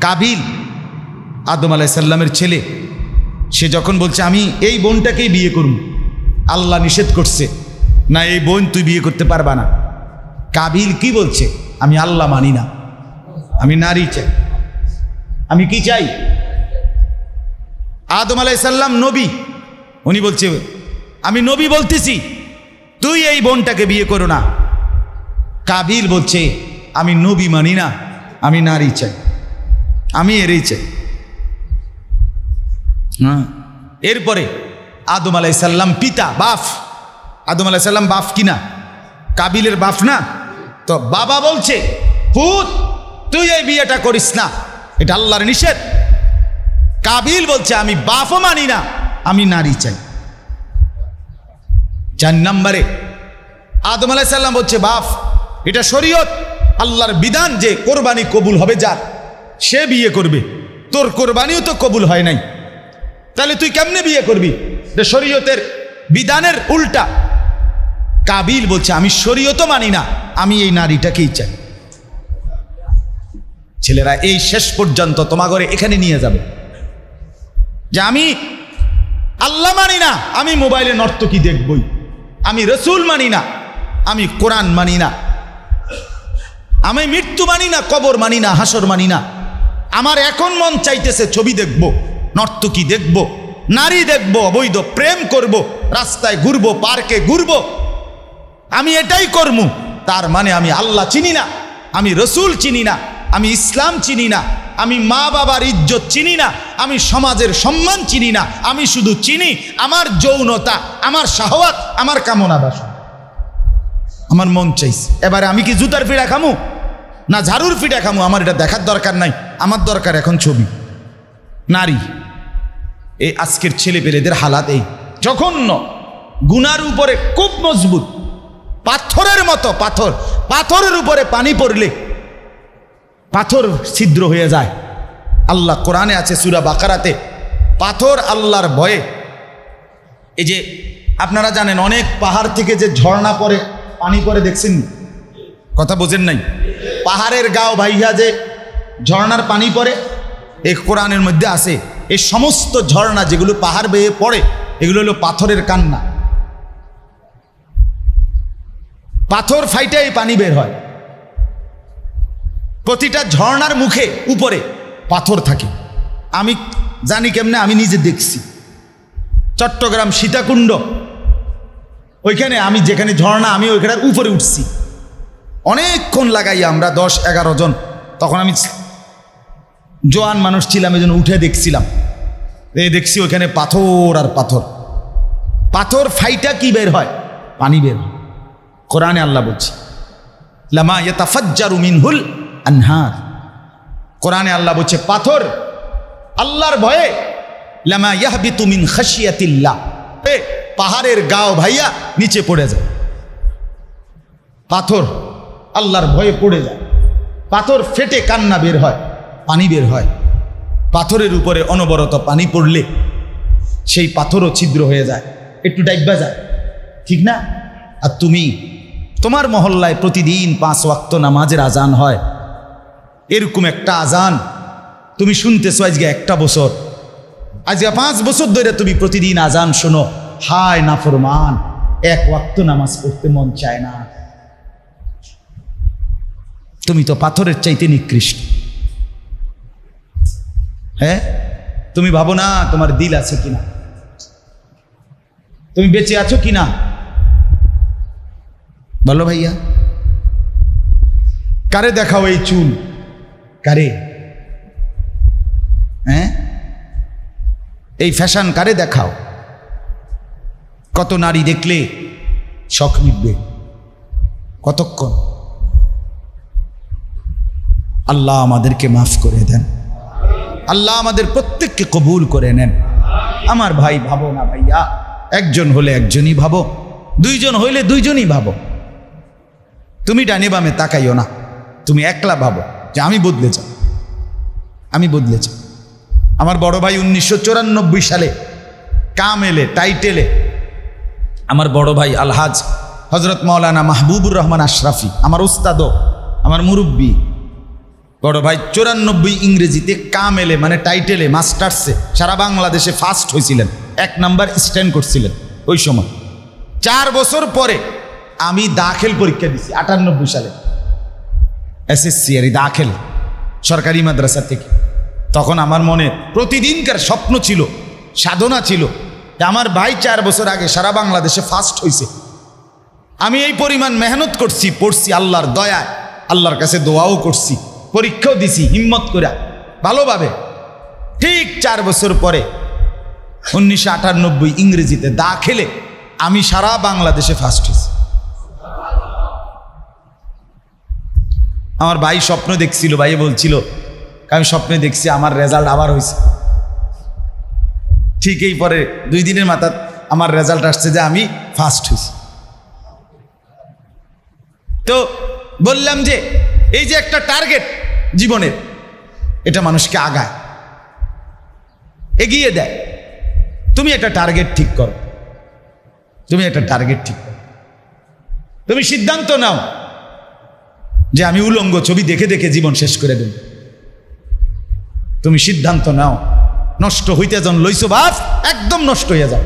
কাবিল, আদম আলাইসাল্লামের ছেলে, সে যখন বলছে, আমি এই বোনটাকেই বিয়ে করব। আল্লাহ নিষেধ করছে, না, এই বোন তুই বিয়ে করতে পারবা না। কাবিল কি বলছে? আমি আল্লাহ মানি না। আমি নারী চাই। আমি কি চাই? আদম আলাইসাল্লাম নবী, উনি বলছে, আমি নবী বলতেছি, তুই এই বোনটাকে বিয়ে করো না। কাবিল বলছে, আমি নবী মানি না, আমি নারী চাই। আমি এরই চাই। হ্যাঁ। এরপরে আদম আলাইসাল্লাম পিতা বাফ আদম আলাইসাল্লাম বাফ কিনা? কাবিলের বাফ না? তো বাবা বলছে পুত তুই এই বিয়েটা করিস না। এটা আল্লাহর নিষেধ। কাবিল বলছে আমি বাফও মানি না আমি নারী চাই। চার নম্বরে আদম আলাইসাল্লাম বলছে বাফ এটা শরীয়ত আল্লাহর বিধান যে কোরবানি কবুল হবে যার। সে বিয়ে করবে। তোর কোরবানিও তো কবুল হয় নাই। তাহলে তুই কেমনে বিয়ে করবি? এটা শরীয়তের বিধানের উল্টা। কাবিল বলছে, আমি শরীয়তও মানি না, আমি এই নারীটাকেই চাই। ছেলেরা, এই শেষ পর্যন্ত তোমাগরে এখানে নিয়ে যাবে। যে আমি আল্লাহ মানি না, আমি মোবাইলে নর্তকী দেখবই। আমি রসুল মানি না, আমি কোরআন মানি না। আমি মৃত্যু মানি না, কবর মানি না, হাসর মানি না। আমার এখন মন চাইতেছে ছবি দেখব, নর্তকী দেখব, নারী দেখব, অবৈধ প্রেম করব, রাস্তায় ঘুরবো, পার্কে ঘুরবো। আমি এটাই করব তার মানে আমি আল্লাহ চিনি না, আমি রসুল চিনি না, আমি ইসলাম চিনি না, আমি মা বাবার ইজ্জত চিনি না, আমি সমাজের সম্মান চিনি না, আমি শুধু চিনি আমার যৌনতা, আমার শাহওয়াত, আমার কামনা বাসা আমার মন চাইছে। এবারে আমি কি জুতার ফিড়া খামু? না, ঝাড়ুর ফিড়া খামু, আমার এটা দেখার দরকার নাই, আমার দরকার এখন ছবি। নারী, এই আজকের ছেলে পেলেদের হালাত এই। জঘন্য, গুনার উপরে খুব মজবুত, পাথরের মতো পাথর, পাথরের উপরে পানি পড়লে পাথর ছিদ্র হয়ে যায়। আল্লাহ কোরআনে আছে সুরা বাকারাতে, পাথর আল্লাহর ভয়ে। এই যে, আপনারা জানেন, অনেক পাহাড় থেকে যে ঝর্ণা পড়ে, পানি পড়ে, দেখছেন? কথা বোঝেন নাই? পাহাড়ের গাও ভাইয়া যে ঝর্ণার পানি পড়ে এই কোরআনের মধ্যে আছে এই সমস্ত ঝর্ণা যেগুলো পাহাড় বেয়ে পড়ে এগুলো হলো পাথরের কান্না। পাথর ফাইটাই পানি বের হয়। প্রতিটা ঝর্ণার মুখে উপরে পাথর থাকে। আমি জানি কেমনে আমি নিজে দেখছি। চট্টগ্রাম সীতাকুণ্ড ওইখানে আমি যেখানে ঝর্ণা আমি ওইখানের উপরে উঠছি। অনেকক্ষণ লাগাই আমরা দশ, এগারো জন, তখন আমি জোয়ান মানুষ ছিলাম এই জন্য উঠে দেখছিলাম। এই দেখছি ওখানে পাথর আর পাথর। পাথর ফাইটা কি বের হয়? পানি বের হয়। কোরআনে আল্লাহ বলছে, লামা ইয়াতাফাজ্জারু মিনহুল আনহার। কোরআনে আল্লাহ বলছে, পাথর আল্লাহর ভয়ে, লামা ইয়াহবিতু মিন খাশিয়াতিল্লাহ। এ পাহাড়ের গাও ভাইয়া নিচে পড়ে যায়। পাথর আল্লাহর ভয়ে পড়ে যায়। পাথর ফেটে কান্না বের হয়, পানি বের হয়। পাথরের উপরে অনবরত পানি পড়লে সেই পাথরও ছিদ্র হয়ে যায়, একটু ডাইবা যায়। ঠিক না? আর তুমি, তোমার মহল্লায় প্রতিদিন পাঁচ ওয়াক্ত নামাজের আজান হয়। এরকম একটা আজান তুমি শুনতেছো আজকে একটা বছর। আজকে পাঁচ বছর ধরে তুমি প্রতিদিন আজান শোনো। হায় নাফরমান, এক ওয়াক্ত নামাজ পড়তে মন চায় না। তুমি তো পাথরের চাইতে নিকৃষ্ট। হ্যাঁ? তুমি ভাবো না তোমার দিল আছে কিনা? তুমি বেঁচে আছো কিনা? বলো ভাইয়া। কারে দেখাও এই চুল? কারে? হ্যাঁ? এই ফ্যাশন কারে দেখাও? কত নারী দেখলে শখ নিবে? কতক্ষণ? আল্লাহ আমাদেরকে মাফ করে দেন। আল্লাহ আমাদের প্রত্যেককে কবুল করে নেন। আমার ভাই ভাবো না ভাইয়া, একজন হলে একজনই ভাবো, দুইজন হইলে দুইজনই ভাবো। তুমি ডানে বামে তাকাইও না, তুমি একলা ভাবো যে আমি বদলে যাও আমি বদলে যাও আমার বড় ভাই উনিশশো চুরানব্বই সালে কামেলে, টাইটেলে আমার বড় ভাই আলহাজ হজরত মৌলানা মাহবুবুর রহমান আশরাফি, আমার উস্তাদও, আমার মুরব্বী বড় ভাই, চুরানব্বই ইংরেজিতে কামেলে মানে টাইটেলে, মাস্টার্সে সারা বাংলাদেশে ফার্স্ট হয়েছিলেন এক নাম্বার স্ট্যান্ড করছিলেন ওই সময়। চার বছর পরে আমি দাখিল পরীক্ষা দিছি, আটানব্বই সালে। এসএসসি আর দাখিল, সরকারি মাদ্রাসা থেকে। তখন আমার মনে প্রতিদিনকার স্বপ্ন ছিল, সাধনা ছিল আমার ভাই চার বছর আগে সারা বাংলাদেশে ফার্স্ট হয়েছে আমি এই পরিমাণ মেহনত করছি, পড়ছি আল্লাহর দয়ায়, আল্লাহর কাছে দোয়াও করছি। পরীক্ষাও দিছি, হিম্মত করে ভালোভাবে। ঠিক চার বছর পরে, উনিশশো আটানব্বই ইংরেজিতে দা খেলে আমি সারা বাংলাদেশে ফার্স্ট হয়েছি। আমার ভাই স্বপ্ন দেখছিল ভাই বলছিল, আমি স্বপ্নে দেখছি আমার রেজাল্ট আবার হয়েছে ঠিক এই পরে দুই দিনের মাথা আমার রেজাল্ট আসছে যে আমি ফার্স্ট হয়েছি তো বললাম যে, এই যে একটা টার্গেট জীবনের। এটা মানুষকে আগায়। এগিয়ে দেয়। তুমি একটা টার্গেট ঠিক করো। তুমি একটা টার্গেট ঠিক করো। তুমি সিদ্ধান্ত নাও যে আমি উলঙ্গ ছবি দেখে দেখে জীবন শেষ করে দেব। তুমি সিদ্ধান্ত নাও, নষ্ট হইতে যখন লইছো বাপ একদম নষ্ট হয়ে যাও।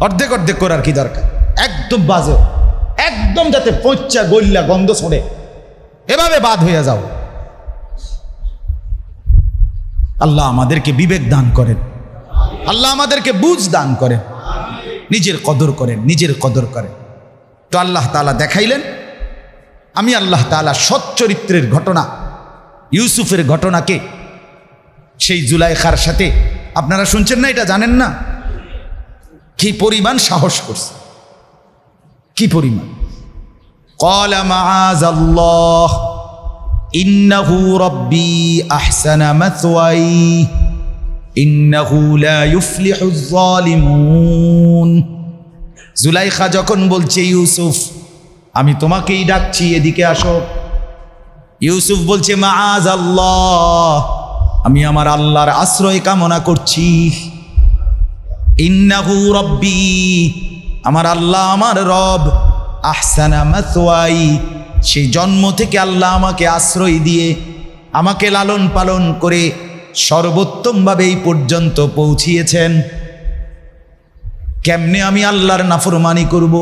অর্ধেক অর্ধেক করার কি দরকার? একদম বাজে। একদম যাতে পচা গল্লা গন্ধ ছড়ে এভাবে বাদ হয়ে যাও। আল্লাহ আমাদেরকে বিবেক দান করেন। আল্লাহ আমাদেরকে বুঝ দান করেন। নিজের কদর করেন, নিজের কদর করেন। তো আল্লাহ তালা দেখাইলেন, আমি আল্লাহ তালা সৎ চরিত্রের ঘটনা, ইউসুফের ঘটনাকে সেই জুলাইখার সাথে, আপনারা শুনছেন না, এটা জানেন না? কি পরিমাণ সাহস করছে। কি পরিমাণ? কলা মাজ আল্লাহ ইন্নাহু রব্বি আহসানা মাতওয়াই ইন্নাহু লা ইউফলিহু যালিমুন জুলাইখা যখন বলছে ইউসুফ, আমি তোমাকেই ডাকছি, এদিকে আসো। ইউসুফ বলছে মাজ আল্লাহ আমি আমার আল্লাহর আশ্রয় কামনা করছি। ইন্নাহু রব্বি আমার আল্লাহ আমার রব, আহসানা মাতওয়াই সেই জন্ম থেকে আল্লাহ আমাকে আশ্রয় দিয়ে আমাকে লালন পালন করে সর্বোত্তমভাবে এই পর্যন্ত পৌঁছিয়েছেন। কেমনে আমি আল্লাহর নাফরমানি করব?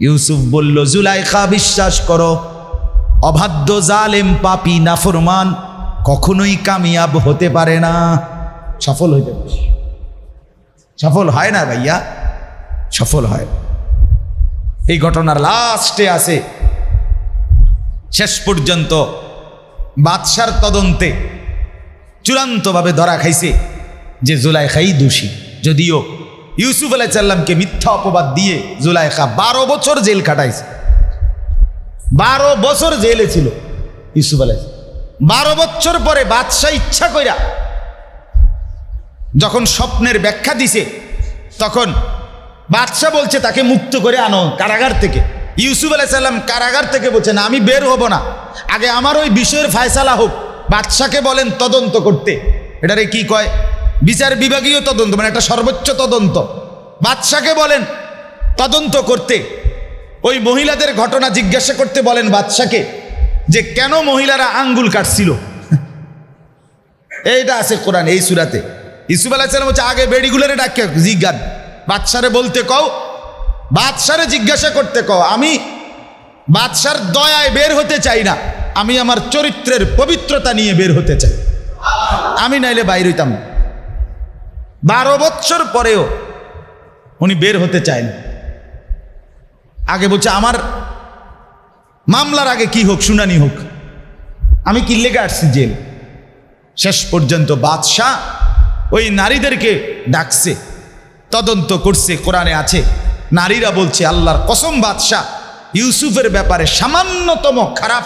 ইউসুফ বলল, জুলাইখা, বিশ্বাস করো, অবাধ্য জালেম পাপি নাফরমান কখনোই কামিয়াব হতে পারে না। সফল হইতে পারে। সফল হয় না ভাইয়া? সফল হয় এই ঘটনার লাস্টে আছে। শেষ পর্যন্ত বাদশার তদন্তে চূড়ান্তভাবে ধরা খাইছে যে জুলাইখাই দোষী। যদিও ইউসুফ আলাইসাল্লামকে মিথ্যা অপবাদ দিয়ে জুলাইখা বারো বছর জেল কাটাইছে বারো বছর জেলে ছিল ইউসুফ আলাই বারো বছর পরে বাদশাহ ইচ্ছা কইরা যখন স্বপ্নের ব্যাখ্যা দিছে, তখন বাদশাহ বলছে, তাকে মুক্ত করে আনো কারাগার থেকে। ইউসুফ আলাইসাল্লাম কারাগার থেকে বলছেন আমি বের হব না। আগে আমার ওই বিষয়ের ফায়সালা হোক। বাদশাকে বলেন, তদন্ত করতে। এটারে কি কয়? বিচার বিভাগীয় তদন্ত মানে একটা সর্বোচ্চ তদন্ত। বাদশাকে বলেন, তদন্ত করতে। ওই মহিলাদের ঘটনা জিজ্ঞাসা করতে বলেন বাদশাকে যে কেন মহিলারা আঙ্গুল কাটছিল? এইটা আছে কোরআন, এই সুরাতে। ইসুফ আলাহিসাল্লাম হচ্ছে আগে বেড়িগুলোরে ডাকে জিজ্ঞান বাদশারে বলতে কও, বাদশারে জিজ্ঞাসা করতে কও, আমি বাদশার দয়ায় বের হতে চাই না, আমি আমার চরিত্রের পবিত্রতা নিয়ে বের হতে চাই। আমি নাইলে বাইর হইতাম। বারো বৎসর পরেও উনি বের হতে চায় আগে বলছে, আমার মামলার আগে কি হোক, শুনানি হোক। আমি কি লেগে আসছি জেল? শেষ পর্যন্ত বাদশাহ ওই নারীদেরকে ডাকছে, তদন্ত করছে, কোরআনে আছে। নারীরা বলছে, আল্লাহর কসম বাদশাহ, ইউসুফের ব্যাপারে সামান্যতম খারাপ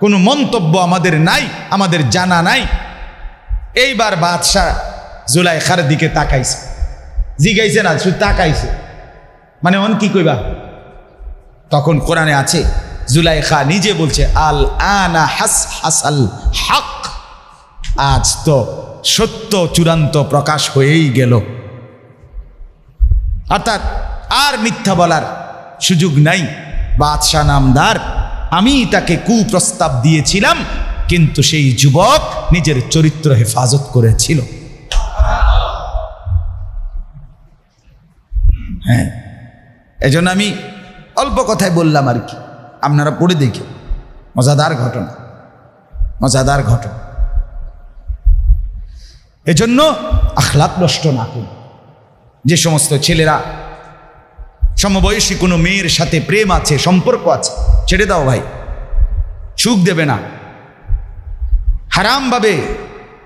কোনো মন্তব্য আমাদের নাই, আমাদের জানা নাই। এইবার বাদশাহ জুলাইখার দিকে তাকাইছে। জিগাইছে না, শুধু তাকাইছে। মানে অন কি কইবা? তখন কোরআনে আছে জুলাইখা নিজে বলছে, আল আনা হাস হাসাল হক। আজ তো সত্য চূড়ান্ত প্রকাশ হয়েই গেল। অর্থাৎ আর মিথ্যা বলার সুযোগ নাই। বাদশাহ নামদার, আমি তাকে কুপ্রস্তাব দিয়েছিলাম, কিন্তু সেই যুবক নিজের চরিত্র হেফাজত করেছিল। হ্যাঁ এজন্য আমি অল্প কথায় বললাম আর কি। আপনারা পড়ে দেখে মজাদার ঘটনা। মজাদার ঘটনা। এজন্য আখলাপ নষ্ট না করুন। যে সমস্ত ছেলেরা সমবয়সী কোনো মেয়ের সাথে প্রেম আছে, সম্পর্ক আছে, ছেড়ে দাও ভাই। সুখ দেবে না। হারামভাবে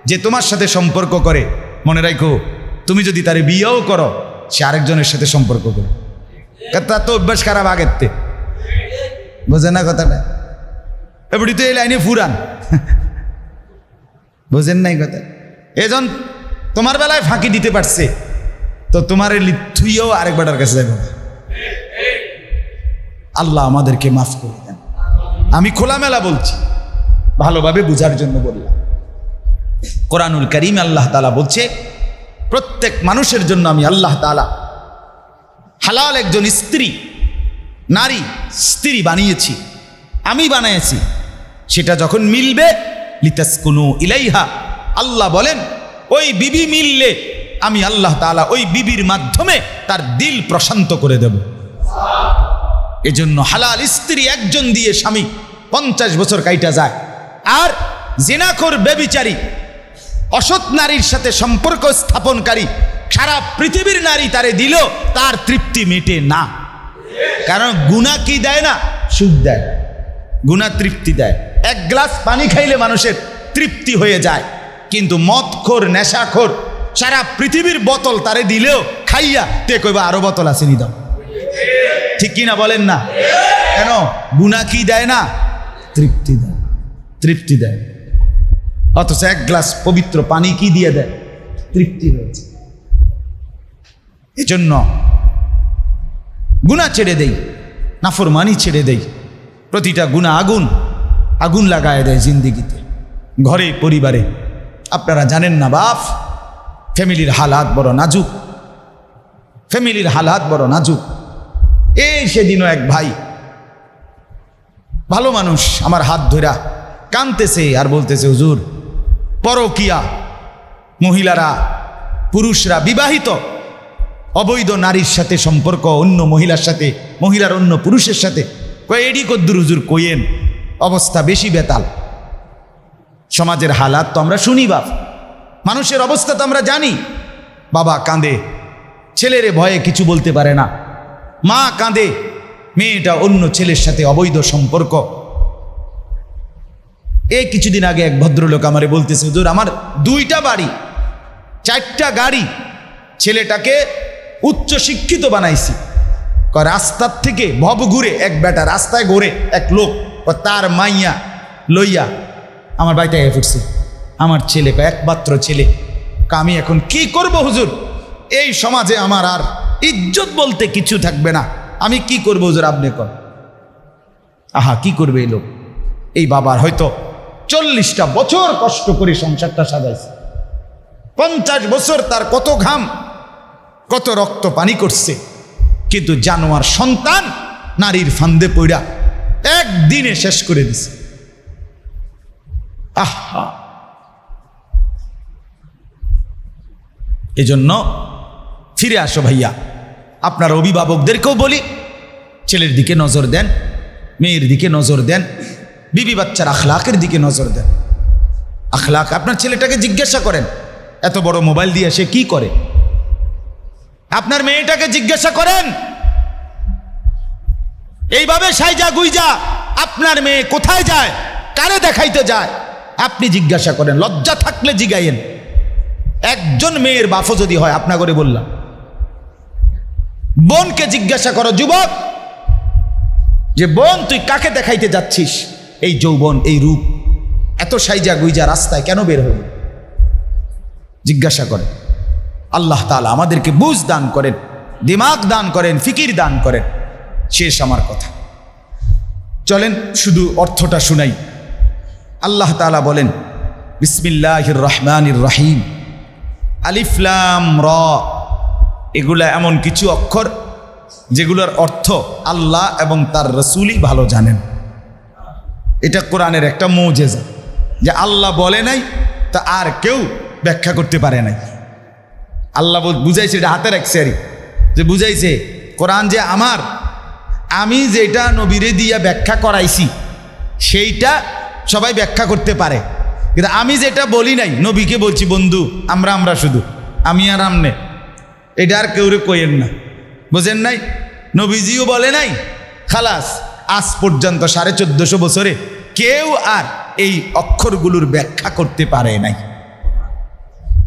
যে তোমার সাথে সম্পর্ক করে, মনে রাখো, তুমি যদি তার বিয়েও করো, সে আরেকজনের সাথে সম্পর্ক করে তার তো অভ্যাস খারাপ আগের তে বোঝে না কথাটা? এবারে তো এই লাইনে ফুরান। বোঝেন নাই কথা? এজন তোমার বেলায় ফাঁকি দিতে পারছে, তো তোমার থুইও আরেকবারের কাছে যাবে আল্লাহ আমাদেরকে মাফ করে দেন। আমি খোলামেলা বলছি, ভালোভাবে বুঝার জন্য বললাম। কোরআনুল করিম আল্লাহ তালা বলছে, প্রত্যেক মানুষের জন্য আমি আল্লাহ তালা হালাল একজন স্ত্রী নারী, স্ত্রী বানিয়েছি, আমি বানিয়েছি সেটা যখন মিলবে, লিতাসকুনু ইলাইহা, আল্লাহ বলেন, ওই বিবি মিললে আমি আল্লাহ তাআলা ওই বিবির মাধ্যমে তার দিল প্রশান্ত করে দেব। এজন্য হালাল স্ত্রী একজন দিয়ে স্বামী পঞ্চাশ বছর কাইটা যায়। আর জেনাখোর বেবিচারী অসৎ নারীর সাথে সম্পর্ক স্থাপনকারী, সারা পৃথিবীর নারী তারে দিল তার তৃপ্তি মেটে না। কারণ গুণা কি দেয় না? সুখ দেয়। গুণা তৃপ্তি দেয়। এক গ্লাস পানি খাইলে মানুষের তৃপ্তি হয়ে যায়। কিন্তু মদখোর, নেশাখোর সারা পৃথিবীর বোতল তারে দিলেও খাইয়া তে কইবা, আরও বোতল আছে নি দাও ঠিক কিনা বলেন না? কেন? গুণা কি দেয় না? তৃপ্তি দেয়। তৃপ্তি দেয়। অথচ এক গ্লাস পবিত্র পানি কি দিয়ে দেয়? তৃপ্তি রয়েছে। এজন্য গুণা ছেড়ে দেই, নাফরমানি ছেড়ে দেই। প্রতিটা গুণা আগুন আগুন লাগায় দেয় জিন্দিগিতে, ঘরে, পরিবারে। আপনারা জানেন না বাপ, ফ্যামিলির হালাত বড় নাজুক। ফ্যামিলির হালাত বড় নাজুক। এই সেদিনও এক ভাই, ভালো মানুষ আমার হাত ধরা কানতেছে আর বলতেছে, হুজুর, পরকিয়া, মহিলারা, পুরুষরা বিবাহিত। অবৈধ নারীর সাথে সম্পর্ক, অন্য মহিলার সাথে, মহিলার অন্য পুরুষের সাথে। কয়, এডি কদ্দুর হুজুর কইয়েন, অবস্থা বেশি বেতাল। সমাজের হালাত তো আমরা শুনি বাপ, মানুষের অবস্থা তো আমরা জানি। বাবা কাঁদে, ছেলেরে ভয়ে কিছু বলতে পারে না। মা কাঁদে, মেয়েটা অন্য ছেলের সাথে অবৈধ সম্পর্ক। এই কিছুদিন আগে এক ভদ্রলোক আমারে বলতেছে, হুজুর, আমার দুইটা বাড়ি, চারটা গাড়ি, ছেলেটাকে উচ্চ শিক্ষিত বানাইছি। রাস্তার থেকে ভব ঘুরে এক বেটা রাস্তায় ঘুরে এক লোক ও তার মাইয়া লইয়া আমার বাড়িতে এসে পড়ছে। আমার ছেলে একমাত্র ছেলে। আমি এখন কি করব হুজুর? এই সমাজে আমার আর ইজ্জত বলতে কিছু থাকবে না। আমি কি করব হুজুর, আপনি কর আহা, কি করবে এই লোক? এই বাবার হয়তো চল্লিশটা বছর কষ্ট করে সংসারটা সাজাইছে। পঞ্চাশ বছর তার কত ঘাম? কত রক্ত পানি করছে। কিন্তু জানোয়ার সন্তান নারীর ফান্দে পইড়া একদিনে শেষ করে দিছে। আহা! এজন্য ফিরে আসো ভাইয়া। আপনার অভিভাবকদেরকেও বলি, ছেলের দিকে নজর দেন, মেয়ের দিকে নজর দেন, বিবি বাচ্চার আখলাকের দিকে নজর দেন। আখলাক, আপনার ছেলেটাকে জিজ্ঞাসা করেন, এত বড় মোবাইল দিয়ে সে কি করে? আপনার মেয়েটাকে জিজ্ঞাসা করেন, এইভাবে সাইজা গুইজা, আপনার মেয়ে কোথায় যায়? কারে দেখাইতে যায়? আপনি জিজ্ঞাসা করেন, লজ্জা থাকলে জিগাইয়েন। একজন মেয়ের বাফও যদি হয় আপনা করে বললাম। বোনকে জিজ্ঞাসা করো, যুবক, যে বোন, তুই কাকে দেখাইতে যাচ্ছিস? এই যৌবন, এই রূপ, এত সাইজা গুইজা রাস্তায় কেন বের হল জিজ্ঞাসা করেন। আল্লাহ তালা আমাদেরকে বুঝ দান করেন, দিমাগ দান করেন, ফিকির দান করেন। শেষ আমার কথা। চলেন, শুধু অর্থটা শুনাই। আল্লাহ তালা বলেন, বিসমিল্লাহির রহমানির রাহিম। আলিফলাম র। এগুলা এমন কিছু অক্ষর যেগুলোর অর্থ আল্লাহ এবং তার রসুলই ভালো জানেন। এটা কোরআনের একটা মৌজেজা। যে আল্লাহ বলে নাই, তা আর কেউ ব্যাখ্যা করতে পারে নাই। আল্লাহ বুঝাইছে, এটা হাতে রাখছে যে বুঝাইছে, কোরআন যে আমার, আমি যেটা নবীরে দিয়া ব্যাখ্যা করাইছি, সেইটা সবাই ব্যাখ্যা করতে পারে। কিন্তু আমি যেটা বলি নাই, নবীকে বলছি, বন্ধু, আমরা আমরা শুধু, আমি আর আমনে এটা আর কেউরে কইেন না। বোঝেন নাই? নবীজিও বলে নাই, খালাস, আজ পর্যন্ত সাড়ে চোদ্দশো বছরে কেউ আর এই অক্ষরগুলোর ব্যাখ্যা করতে পারে নাই।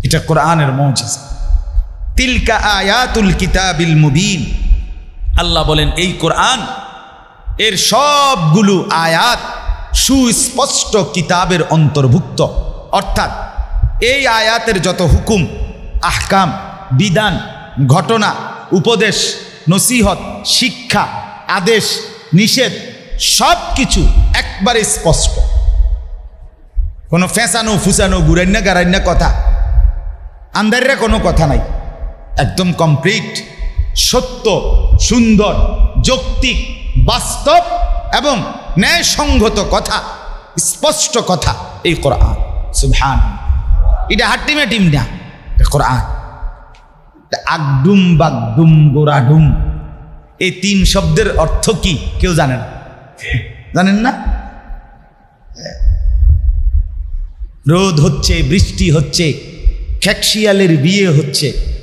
এটা কোরআনের মৌজিজ। তিলকা আয়াতুল কিতাবিল মুবিন। আল্লাহ বলেন, এই কোরআন, এর সবগুলো আয়াত সুস্পষ্ট কিতাবের অন্তর্ভুক্ত। অর্থাৎ, এই আয়াতের যত হুকুম, আহকাম, বিধান, ঘটনা, উপদেশ, নসিহত, শিক্ষা, আদেশ, নিষেধ সব কিছু একবারে স্পষ্ট। কোনো ফেঁসানো, ফুসানো গুরান্না গারান্না কথা। আন্দারের কোনো কথা নাই। একদম কমপ্লিট সত্য, সুন্দর, যৌক্তিক, বাস্তব এবং ন্যায়সঙ্গত কথা, স্পষ্ট কথা এই কোরআন। সুবহান। এটা হাট্টিমে টিম না কোরআন। আগডুম বাগডুম গোরাডুম। এই তিন শব্দের অর্থ কি কেউ জানেন জানেন না? রোদ হচ্ছে, বৃষ্টি হচ্ছে খ্যাকশিয়ালের বিয়ে হচ্ছে।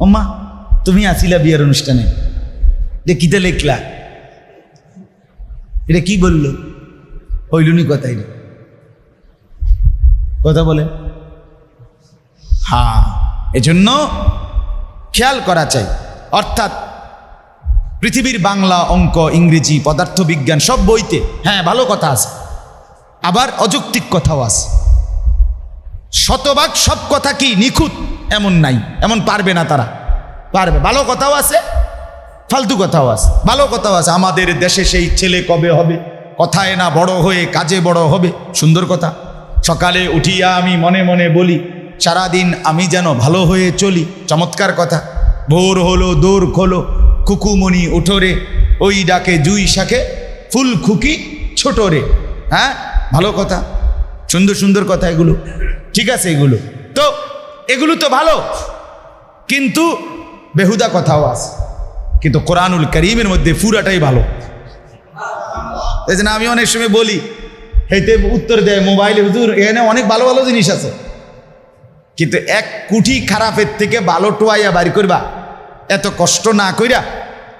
ওমা তুমি আসিলা বিয়ের অনুষ্ঠানে। যে কিতে লেখলা? এটা কি বলল? হইলুনি কথাই কথা বলে। হ্যাঁ এজন্য খেয়াল করা চাই। অর্থাৎ পৃথিবীর বাংলা অঙ্ক, ইংরেজি, পদার্থবিজ্ঞান সব বইতে হ্যাঁ ভালো কথা আছে। আবার অযৌক্তিক কথাও আছে। শতভাগ সব কথা কি নিখুঁত? এমন নাই, এমন পারবে না তারা। পারবে। ভালো কথাও আছে, ফালতু কথাও আছে। ভালো কথাও আছে। আমাদের দেশে সেই ছেলে কবে হবে? কথায় না বড় হয়ে কাজে বড় হবে? সুন্দর কথা। সকালে উঠিয়া আমি মনে মনে বলি, সারাদিন আমি যেন ভালো হয়ে চলি। চমৎকার কথা। ভোর হলো দৌড় খোলো, খুকুমণি উঠোরে ওই ডাকে জুই শাকে ফুল খুকি ছোট রে। হ্যাঁ? ভালো কথা। সুন্দর সুন্দর কথা এগুলো। ঠিক আছে এগুলো। এগুলো তো ভালো। কিন্তু বেহুদা কথাও আছে। কিন্তু কোরআনুল করিমের মধ্যে পুরাটাই ভালো। এই জন্য আমি অনেক সময় বলি হেতে উত্তর দেয় মোবাইলে, হুজুর, এখানে অনেক ভালো ভালো জিনিস আছে। কিন্তু এক কুঠি খারাপের থেকে ভালো টোয়াইয়া বাড়ি করবা, এত কষ্ট না কইরা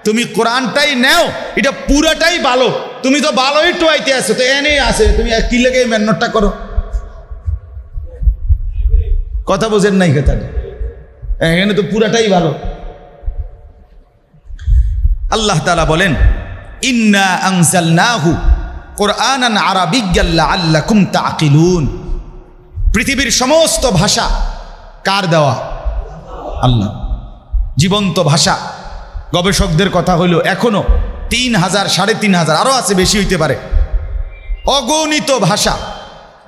তুমি কোরআনটাই নেও, এটা পুরাটাই ভালো। তুমি তো ভালোই টোয়াইতে আছো, তো এনে আছে। তুমি আর কি লেগে মেহনতটা করো? কথা বোঝেন নাই কথাটা। এখানে তো পুরাটাই ভালো। আল্লাহ তালা বলেন, ইন্না আনসালনাহু কোরআনান আরাবিজ্ঞাল্লা আল্লাকুম তাকিলুন পৃথিবীর সমস্ত ভাষা কার দেওয়া? আল্লাহ। জীবন্ত ভাষা। গবেষকদের কথা হইল, এখনও তিন হাজার, সাড়ে তিন হাজার আরও আছে, বেশি হইতে পারে। অগণিত ভাষা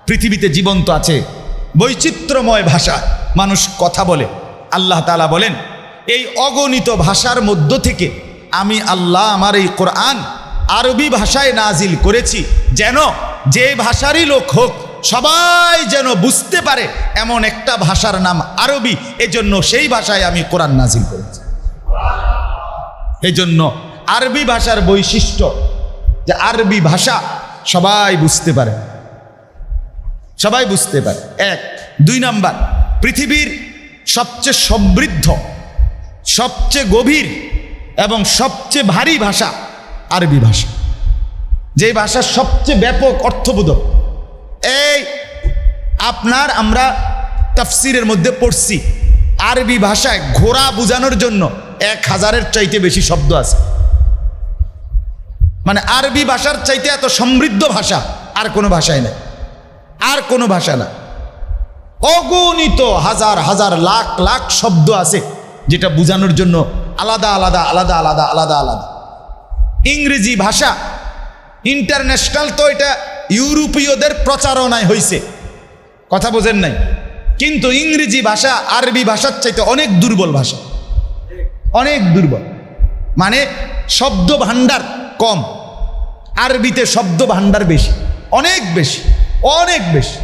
পৃথিবীতে জীবন্ত আছে। বৈচিত্র্যময় ভাষা। মানুষ কথা বলে। আল্লাহ তালা বলেন, এই অগণিত ভাষার মধ্য থেকে আমি আল্লাহ আমার এই কোরআন আরবি ভাষায় নাজিল করেছি, যেন যে ভাষারই লোক হোক, সবাই যেন বুঝতে পারে এমন একটা ভাষার নাম আরবি, এজন্য সেই ভাষায় আমি কোরআন নাজিল করেছি। এজন্য আরবি ভাষার বৈশিষ্ট্য যে আরবি ভাষা সবাই বুঝতে পারে। সবাই বুঝতে পারে। এক, দুই নাম্বার, পৃথিবীর সবচেয়ে সমৃদ্ধ, সবচেয়ে গভীর এবং সবচেয়ে ভারী ভাষা আরবি ভাষা। যে ভাষা সবচেয়ে ব্যাপক অর্থবোধক। এই, আপনার আমরা তাফসিরের মধ্যে পড়ছি, আরবি ভাষায় ঘোড়া বোঝানোর জন্য এক হাজারের চাইতে বেশি শব্দ আছে। মানে আরবি ভাষার চাইতে এত সমৃদ্ধ ভাষা আর কোনো ভাষায় নেই। আর কোনো ভাষা না। অগণিত হাজার হাজার, লাখ লাখ শব্দ আছে যেটা বোঝানোর জন্য আলাদা আলাদা আলাদা আলাদা আলাদা আলাদা। ইংরেজি ভাষা ইন্টারন্যাশনাল তো এটা ইউরোপীয়দের প্রচারণায় হয়েছে কথা বোঝেন নাই? কিন্তু ইংরেজি ভাষা আরবি ভাষার চাইতে অনেক দুর্বল ভাষা। অনেক দুর্বল। মানে শব্দ ভাণ্ডার কম। আরবিতে শব্দ ভাণ্ডার বেশি, অনেক বেশি। অনেক বেশি।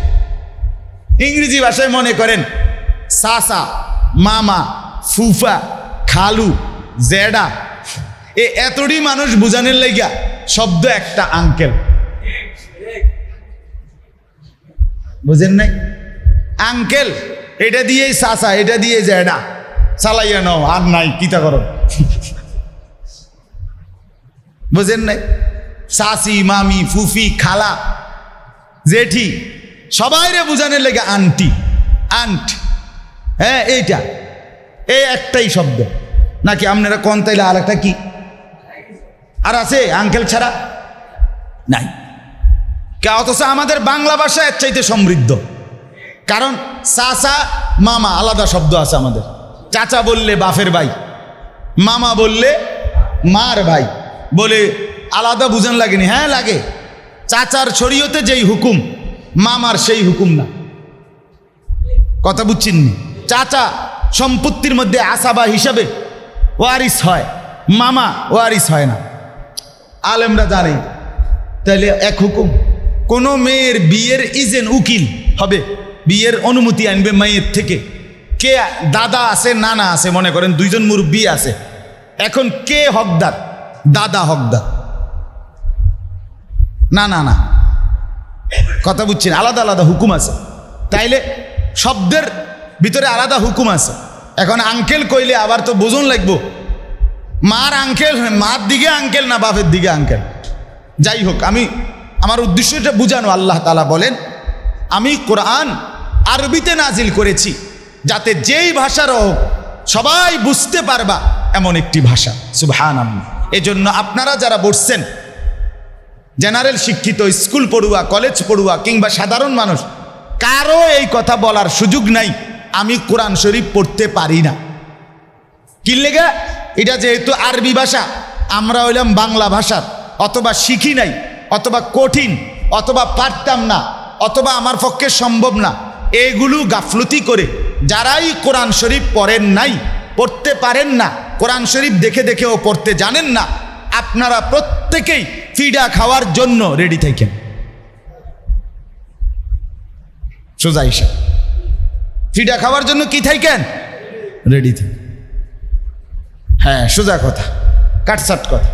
ইংরেজি ভাষায় মনে করেন, সাসা, মামা, ফুফা, খালু, জেডা। এ এতটি মানুষ বুঝানোর লাইগা শব্দ একটা আঙ্কেল। বুঝেন নাই? আঙ্কেল, এটা দিয়েই সাসা, এটা দিয়ে জেডা। চালাইয়া নাও, আর নাই, কিতা করো? বুঝেন নাই? সাসি, মামি, ফুফি, খালা জেঠি সবাই রে বুঝানোর লেগে আন্টি, আন্ট। হ্যাঁ এইটা। এই একটাই শব্দ। নাকি আপনারা কোন তাইলে আর একটা কি? আর আছে আঙ্কেল ছাড়া? নাই। অথচ আমাদের বাংলা ভাষা এর চাইতে সমৃদ্ধ। কারণ চাচা, মামা, আলাদা শব্দ আছে আমাদের। চাচা বললে বাফের ভাই, মামা বললে মার ভাই। বলে আলাদা বুঝান লাগেনি। হ্যাঁ লাগে। চাচার শরীয়তে যেই হুকুম, মামার সেই হুকুম না। কথা বুঝছেন? চাচা সম্পত্তির মধ্যে আসাবা হিসাবে ওয়ারিস হয়, মামা ওয়ারিস হয় না। আলেমরা জানে। তাহলে এক হুকুম, কোনো মেয়ের বিয়ের ইজেন উকিল হবে, বিয়ের অনুমতি আনবে মেয়ের থেকে। কে দাদা আছে, নানা আছে, মনে করেন দুইজন মুরব্বী আছে। এখন কে হকদার? দাদা হকদার। না না না। কথা বুঝছেন আলাদা আলাদা হুকুম আছে। তাইলে শব্দের ভিতরে আলাদা হুকুম আছে। এখন আঙ্কেল কইলে আবার তো বোঝন লাগবো। মার আঙ্কেল মার দিকে আঙ্কেল না বাপের দিকে আঙ্কেল যাই হোক, আমি, আমার উদ্দেশ্যটা বুঝানো, আল্লাহ তালা বলেন, আমি কোরআন আরবিতে নাজিল করেছি, যাতে যেই ভাষার হোক সবাই বুঝতে পারবা এমন একটি ভাষা। সুবহান এজন্য আপনারা যারা বসছেন জেনারেল শিক্ষিত, স্কুল পড়ুয়া, কলেজ পড়ুয়া কিংবা সাধারণ মানুষ, কারও এই কথা বলার সুযোগ নাই। আমি কোরআন শরীফ পড়তে পারি না। কি লেগে? এটা যেহেতু আরবি ভাষা, আমরা হইলাম বাংলা ভাষার, অথবা শিখি নাই, অথবা কঠিন, অথবা পারতাম না, অথবা আমার পক্ষে সম্ভব না। এগুলো গাফলতি করে যারাই কোরআন শরীফ পড়েন নাই, পড়তে পারেন না। কোরআন শরীফ দেখে দেখেও পড়তে জানেন না। আপনারা প্রত্যেকেই ফিডা খাওয়ার জন্য রেডি থাকেন। সোজা হিসাব। ফিডা খাওয়ার জন্য কি থাকেন? রেডি থাকেন। হ্যাঁ সোজা কথা। কাটসাট কথা।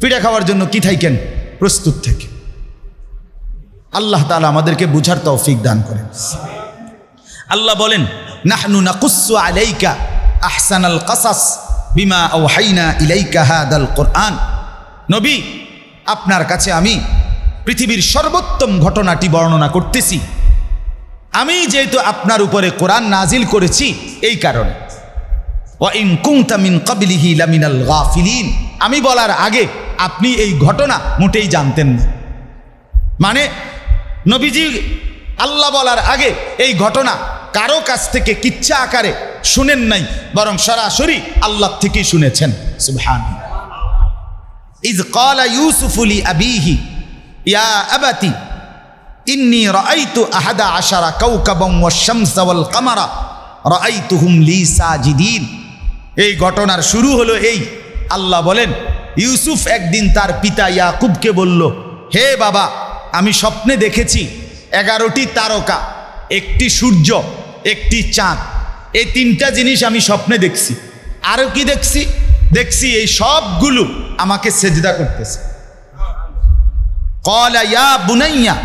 পিঠা খাওয়ার জন্য কি থাকেন? প্রস্তুত থেকে আল্লাহ তালা আমাদেরকে বুঝার তৌফিক দান করেন। আল্লাহ বলেন, নাহনু নাকুসু আলাইকা আহসানাল কাসাস। বিমা আওহাইনা ইলাইকা হাদাল কোরআন। নবী, আপনার কাছে আমি পৃথিবীর সর্বোত্তম ঘটনাটি বর্ণনা করতেছি। আমি যেহেতু আপনার উপরে কোরআন নাজিল করেছি, এই কারণে। কাবলিহি লামিনাল আমি বলার আগে আপনি এই ঘটনা মোটেই জানতেন না। মানে নবীজি আল্লাহ বলার আগে এই ঘটনা কারও কাছ থেকে কিচ্ছা আকারে শুনেন নাই, বরং সরাসরি আল্লাহ থেকেই শুনেছেন। সুবহান ইজ ক্বালা ইউসুফু লি আবিহি, ইয়া আবাতি, ইন্নি রাআইতু আহাদা আশারা কাওকাবাম ওয়াশ শামসা ওয়াল কামারা, রাআইতুহুম লি সাজিদিন। এই ঘটনার শুরু হলো এই, আল্লাহ বলেন, ইউসুফ একদিন তার পিতা ইয়াকুবকে বলল, হে বাবা, আমি স্বপ্নে দেখেছি এগারোটি তারকা, একটি সূর্য একটি চাঁদ। এই তিনটা জিনিস আমি স্বপ্নে দেখছি। আরও কি দেখছি? দেখছি এই সবগুলো আমাকে সেজদা করতেছে। কলা ইয়া বুনাইয়া,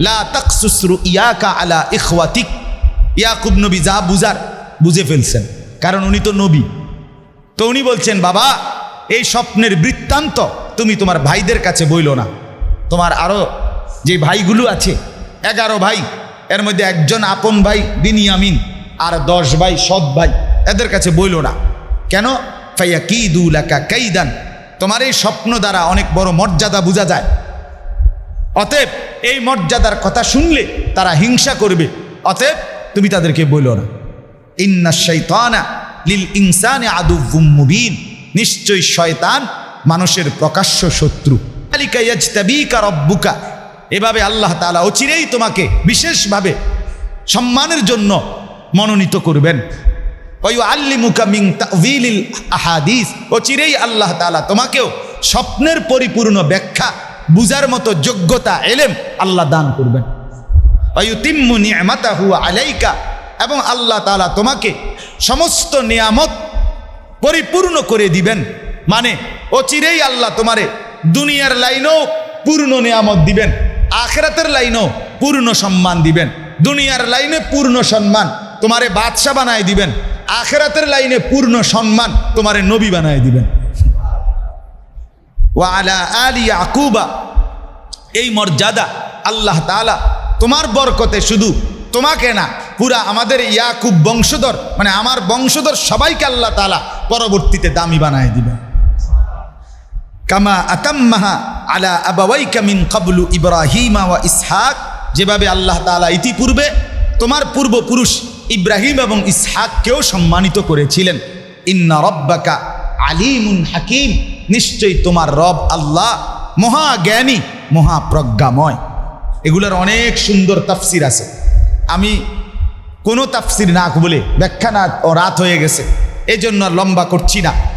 লা তাকসুসরু ইয়াকা আলা ইখওয়াতিক। ইয়াকুব নবী যা বুঝার, বুঝে ফেলছেন। কারণ উনি তো নবী। তো উনি বলছেন, বাবা, এই স্বপ্নের বৃত্তান্ত তুমি তোমার ভাইদের কাছে বইল না। তোমার আরও যে ভাইগুলো আছে, এগারো ভাই এর মধ্যে একজন আপন ভাই বিনিয়ামিন আর দশ ভাই, সৎ ভাই। এদের কাছে বইল না। কেন? ফাইয়া কি দু লেখা দুলাকা কাইদান। তোমার এই স্বপ্ন দ্বারা অনেক বড় মর্যাদা বোঝা যায়। অতএব এই মর্যাদার কথা শুনলে তারা হিংসা করবে। অতএব তুমি তাদেরকে বইল না। ইন্না শৈতানা লিল ইনসানে আদুভুম মুবিন। নিশ্চয়ই শয়তান মানুষের প্রকাশ্য শত্রু। আলিকা ইয়াজতাবিকা রব্বুকা। এভাবে আল্লাহ তাআলা অচিরেই তোমাকে বিশেষভাবে সম্মানের জন্য মনোনীত করবেন। ওই আল্লিমুকা মিং তাউইলিল আহাদিস। ও চিরেই আল্লাহ তাআলা তোমাকেও স্বপ্নের পরিপূর্ণ ব্যাখ্যা বুজার মতো যোগ্যতা, এলেম আল্লাহ দান করবেন। অয়ুতিম্মু নিয়ামাতাহু আলাইকা। এবং আল্লাহ তাআলা তোমাকে সমস্ত নিয়ামত পরিপূর্ণ করে দিবেন। মানে অচিরেই আল্লাহ তোমারে দুনিয়ার লাইনেও পূর্ণ নিয়ামত দিবেন। আখেরাতের লাইনেও পূর্ণ সম্মান দিবেন। দুনিয়ার লাইনে পূর্ণ সম্মান তোমারে বাদশাহ বানায় দিবেন। আখেরাতের লাইনে পূর্ণ সম্মান তোমারে নবী বানায় দিবেন। ওয়া আলা আলি আকুবা এই মর্যাদা আল্লাহ তাআলা তোমার বরকতে শুধু তোমাকে না, পুরা আমাদের ইয়াকুব বংশধর মানে আমার বংশধর সবাইকে আল্লাহ তাআলা পরবর্তীতে দামি বানায় দিবেন। কামা আতাম্মাহা আলা আবাওয়াইকা মিন কাবলু ইব্রাহিমা ওয়া ইসহাক। যেভাবে আল্লাহ তাআলা ইতিপূর্বে তোমার পূর্বপুরুষ ইব্রাহিম এবং ইসহাককেও সম্মানিত করেছিলেন। ইন্না রব্বাকা আলিমুন হাকিম। নিশ্চয়ই তোমার রব আল্লাহ মহা মহাজ্ঞানী, মহাপ্রজ্ঞাময়। এগুলোর অনেক সুন্দর তাফসির আছে। আমি কোনো তাফসির না বলে ব্যাখ্যা না রাত হয়ে গেছে। এজন্য লম্বা করছি না।